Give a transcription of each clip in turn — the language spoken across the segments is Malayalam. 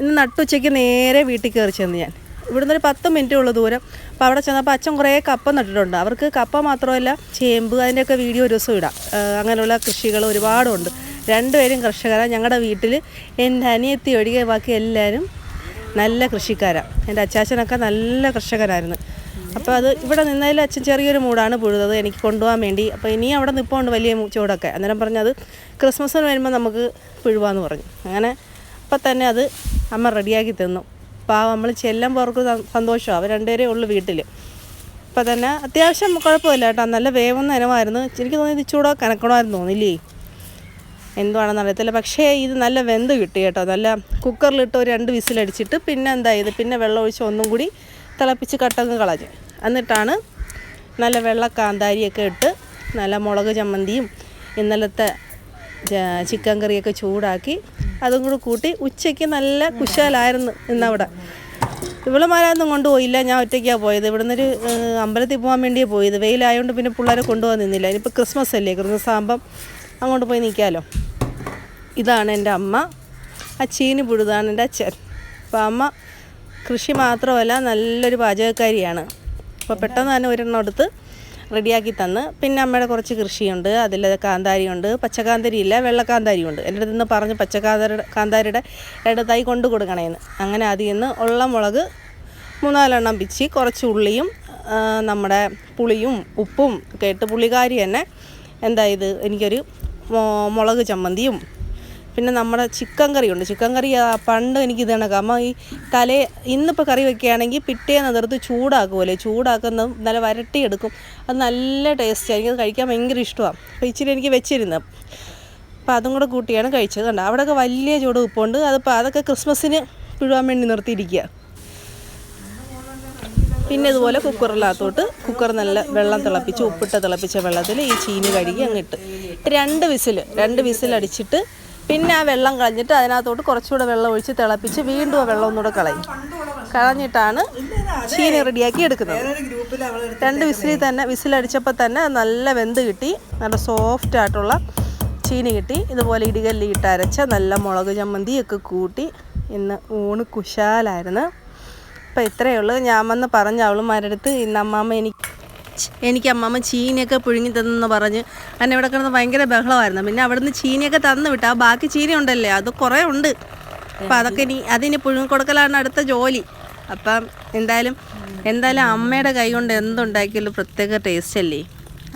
ഇന്ന് നട്ടുച്ചയ്ക്ക് നേരെ വീട്ടിൽ കയറി ചെന്ന് ഞാൻ. ഇവിടുന്ന് ഒരു പത്ത് മിനിറ്റ് ഉള്ള ദൂരം. അപ്പോൾ അവിടെ ചെന്നപ്പോൾ അച്ഛൻ കുറേ കപ്പ നട്ടിട്ടുണ്ട്. അവർക്ക് കപ്പ മാത്രമല്ല ചേമ്പ് അതിന്റെയൊക്കെ വീഡിയോ ഒരു ദിവസം ഇടാം. അങ്ങനെയുള്ള കൃഷികൾ ഒരുപാടുണ്ട്. രണ്ടുപേരും കർഷകരാണ് ഞങ്ങളുടെ വീട്ടിൽ എന്റെ അനിയത്തി ഒഴികെ ബാക്കി എല്ലാവരും നല്ല കൃഷിക്കാരാണ് എന്റെ അച്ചാച്ചനൊക്കെ നല്ല കർഷകരായിരുന്നു അപ്പോൾ അത് ഇവിടെ നിന്നതിൽ അച്ഛൻ ചെറിയൊരു മൂടാണ് പുഴുതത് എനിക്ക് കൊണ്ടുപോകാൻ വേണ്ടി. അപ്പോൾ ഇനി അവിടെ നിൽപ്പുണ്ട് വലിയ ചൂടൊക്കെ. അന്നേരം പറഞ്ഞത് ക്രിസ്മസിന് വരുമ്പോൾ നമുക്ക് പുഴുവാന്ന് പറഞ്ഞു. അങ്ങനെ അപ്പം തന്നെ അത് അമ്മ റെഡിയാക്കി തന്നു. പാവം നമ്മൾ ചെല്ലുമ്പോൾ പോർക്ക് സന്തോഷമാണ് അവർ രണ്ടുപേരേ ഉള്ളൂ വീട്ടിൽ അപ്പം തന്നെ അത്യാവശ്യം കുഴപ്പമില്ല കേട്ടോ. നല്ല വേവുന്ന ഇനമായിരുന്നു. എനിക്ക് തോന്നി ചൂടോ കനക്കണമായിരുന്നു തോന്നില്ലേ? എന്തുവാണെന്ന് അറിയത്തില്ല. പക്ഷേ ഇത് നല്ല വെന്ത് കിട്ടി കേട്ടോ. നല്ല കുക്കറിലിട്ട് ഒരു രണ്ട് വിസിലടിച്ചിട്ട് പിന്നെ എന്താ പിന്നെ വെള്ളം ഒഴിച്ച് ഒന്നും കൂടി തിളപ്പിച്ച് കട്ടങ്ങ് കളഞ്ഞു. എന്നിട്ടാണ് നല്ല വെള്ള കാന്താരിയൊക്കെ ഇട്ട് നല്ല മുളക് ചമ്മന്തിയും ഇന്നലത്തെ ചിക്കൻ കറിയൊക്കെ ചൂടാക്കി അതും കൂടി കൂട്ടി ഉച്ചയ്ക്ക് നല്ല കുശാലായിരുന്നു ഇന്നവിടെ. ഇവളുമാരൊന്നും കൊണ്ടുപോയില്ല. ഞാൻ ഒറ്റയ്ക്കാണ് പോയത്. ഇവിടുന്ന് ഒരു അമ്പലത്തിൽ പോകാൻ വേണ്ടിയാണ് പോയത്. വെയിലായതുകൊണ്ട് പിന്നെ പിള്ളേരെ കൊണ്ടുപോകാൻ നിന്നില്ല. ഇനിയിപ്പോൾ ക്രിസ്മസ് അല്ലേ? ക്രിസ്മസ് ആകുമ്പം അങ്ങോട്ട് പോയി നിൽക്കാമല്ലോ ഇതാണ് എന്റെ അമ്മ. ആ ചീനി പുഴുതാണ് എന്റെ അച്ഛൻ. അപ്പോൾ അമ്മ കൃഷി മാത്രമല്ല നല്ലൊരു പാചകക്കാരിയാണ്. അപ്പോൾ പെട്ടെന്ന് തന്നെ ഒരെണ്ണം എടുത്ത് റെഡിയാക്കി തന്ന്. പിന്നെ അമ്മയുടെ കുറച്ച് കൃഷിയുണ്ട്. അതിൽ കാന്താരിയുണ്ട്. ഇല്ല വെള്ളക്കാന്താരിയുണ്ട്. എന്റെ അടുത്ത് നിന്ന് പറഞ്ഞ് പച്ചക്കാന്താരിയുടെ കാന്താരിയുടെ ഇടത്തായി കൊണ്ടു കൊടുക്കണേന്ന്. അങ്ങനെ അതിൽ നിന്ന് ഉള്ള മുളക് മൂന്നാലെണ്ണം പിച്ചി കുറച്ച് ഉള്ളിയും നമ്മുടെ പുളിയും ഉപ്പും ഒക്കെ ഇട്ട് പുള്ളിക്കാരി തന്നെ എന്താ ഇത്? എനിക്കൊരു മുളക് ചമ്മന്തിയും പിന്നെ നമ്മുടെ ചിക്കൻ കറിയുണ്ട്. ചിക്കൻ കറി പണ്ട് എനിക്ക് ഇതാണ് കാരണം ഈ തലേ ഇന്നിപ്പോൾ കറി വെക്കുകയാണെങ്കിൽ പിറ്റേന്ന് അതിർത്ത് ചൂടാക്കുമല്ലേ ചൂടാക്കുന്ന നല്ല വരട്ടിയെടുക്കും. അത് നല്ല ടേസ്റ്റ്. ആയിരിക്കും അത് കഴിക്കാൻ ഭയങ്കര ഇഷ്ടമാണ് അപ്പോൾ ഇച്ചിരി എനിക്ക് വെച്ചിരുന്നത് അപ്പോൾ അതും കൂടെ കൂട്ടിയാണ് കഴിച്ചത്. കണ്ടോ? അവിടെയൊക്കെ വലിയ ചൂട് ഉപ്പുണ്ട്. അതിപ്പോൾ അതൊക്കെ ക്രിസ്മസിന് പിഴുവാൻ വേണ്ടി നിർത്തിയിരിക്കുക പിന്നെ ഇതുപോലെ കുക്കറിനകത്തോട്ട് കുക്കർ നല്ല വെള്ളം തിളപ്പിച്ച് ഉപ്പിട്ട് തിളപ്പിച്ച വെള്ളത്തിൽ ഈ ചീനി കഴുകി അങ്ങിട്ട് രണ്ട് വിസിൽ രണ്ട് വിസിൽ അടിച്ചിട്ട് പിന്നെ ആ വെള്ളം കളഞ്ഞിട്ട് അതിനകത്തോട്ട് കുറച്ചുകൂടെ വെള്ളം ഒഴിച്ച് തിളപ്പിച്ച് വീണ്ടും ആ വെള്ളം ഒന്നുകൂടെ കളയും. കളഞ്ഞിട്ടാണ് ചീനി റെഡിയാക്കി എടുക്കുന്നത്. രണ്ട് വിസിലിൽ തന്നെ വിസിലടിച്ചപ്പോൾ തന്നെ നല്ല വെന്ത് കിട്ടി. നല്ല സോഫ്റ്റ് ആയിട്ടുള്ള ചീനി കിട്ടി. ഇതുപോലെ ഇടികല്ലി ഇട്ട് അരച്ച നല്ല മുളക് ചമ്മന്തിയൊക്കെ കൂട്ടി ഇന്ന് ഊണ് കുശാലായിരുന്നു. അപ്പം ഇത്രയേ ഉള്ളൂ. ഞാൻ വന്ന് പറഞ്ഞ അവളുമാരടുത്ത് ഇന്ന് അമ്മാമ്മ എനിക്ക് എനിക്ക് അമ്മമ്മ ചീനിയൊക്കെ പുഴുങ്ങി തന്നെന്ന് പറഞ്ഞ് എന്നെ ഇവിടെ കിടന്ന് ഭയങ്കര ബഹളമായിരുന്നു. പിന്നെ അവിടുന്ന് ചീനിയൊക്കെ തന്നു വിട്ടു. ബാക്കി ചീനി ഉണ്ടല്ലേ? അത് കുറേ ഉണ്ട്. അപ്പം അതൊക്കെ ഇനി അതിന് പുഴുങ്ങിക്കൊടുക്കലാണ് അടുത്ത ജോലി. അപ്പം എന്തായാലും എന്തായാലും അമ്മയുടെ കൈ കൊണ്ട് എന്തുണ്ടാക്കിയാലും പ്രത്യേക ടേസ്റ്റ് അല്ലേ?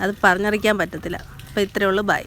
അത് പറഞ്ഞറിയിക്കാൻ പറ്റത്തില്ല. അപ്പോൾ ഇത്രയേ ഉള്ളൂ. ബൈ